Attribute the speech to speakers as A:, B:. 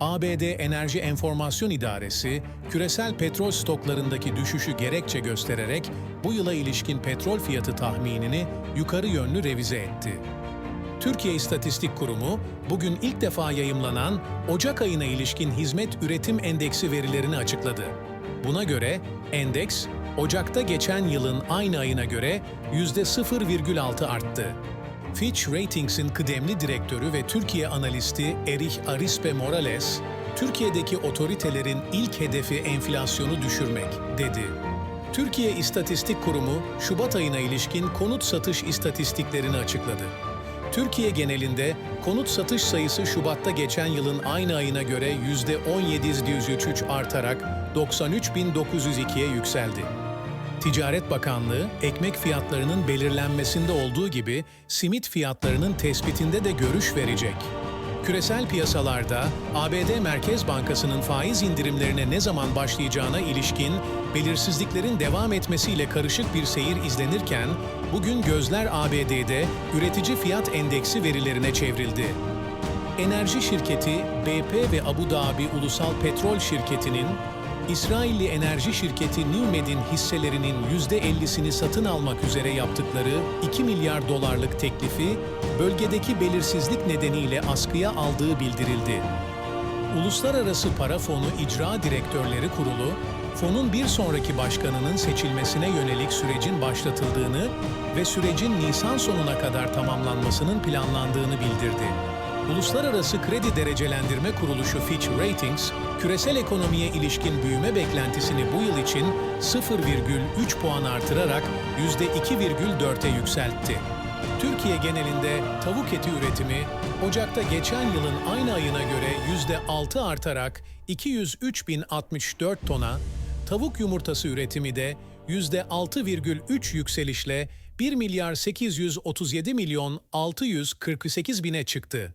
A: ABD Enerji Enformasyon İdaresi, küresel petrol stoklarındaki düşüşü gerekçe göstererek bu yıla ilişkin petrol fiyatı tahminini yukarı yönlü revize etti. Türkiye İstatistik Kurumu, bugün ilk defa yayımlanan Ocak ayına ilişkin hizmet üretim endeksi verilerini açıkladı. Buna göre endeks, Ocak'ta geçen yılın aynı ayına göre %0,6 arttı. Fitch Ratings'in kıdemli direktörü ve Türkiye analisti Erich Arispe Morales, Türkiye'deki otoritelerin ilk hedefi enflasyonu düşürmek, dedi. Türkiye İstatistik Kurumu, Şubat ayına ilişkin konut satış istatistiklerini açıkladı. Türkiye genelinde konut satış sayısı Şubat'ta geçen yılın aynı ayına göre %17,3 artarak 93.902'ye yükseldi. Ticaret Bakanlığı, ekmek fiyatlarının belirlenmesinde olduğu gibi simit fiyatlarının tespitinde de görüş verecek. Küresel piyasalarda ABD Merkez Bankası'nın faiz indirimlerine ne zaman başlayacağına ilişkin belirsizliklerin devam etmesiyle karışık bir seyir izlenirken, bugün gözler ABD'de üretici fiyat endeksi verilerine çevrildi. Enerji şirketi BP ve Abu Dhabi Ulusal Petrol Şirketi'nin İsrailli enerji şirketi NewMed'in hisselerinin %50'sini satın almak üzere yaptıkları 2 milyar dolarlık teklifi bölgedeki belirsizlik nedeniyle askıya aldığı bildirildi. Uluslararası Para Fonu İcra Direktörleri Kurulu, fonun bir sonraki başkanının seçilmesine yönelik sürecin başlatıldığını ve sürecin Nisan sonuna kadar tamamlanmasının planlandığını bildirdi. Uluslararası Kredi Derecelendirme Kuruluşu Fitch Ratings, küresel ekonomiye ilişkin büyüme beklentisini bu yıl için 0,3 puan artırarak %2,4'e yükseltti. Türkiye genelinde tavuk eti üretimi Ocak'ta geçen yılın aynı ayına göre %6 artarak 203.064 tona, tavuk yumurtası üretimi de %6,3 yükselişle 1 milyar 837 milyon 648 bine çıktı.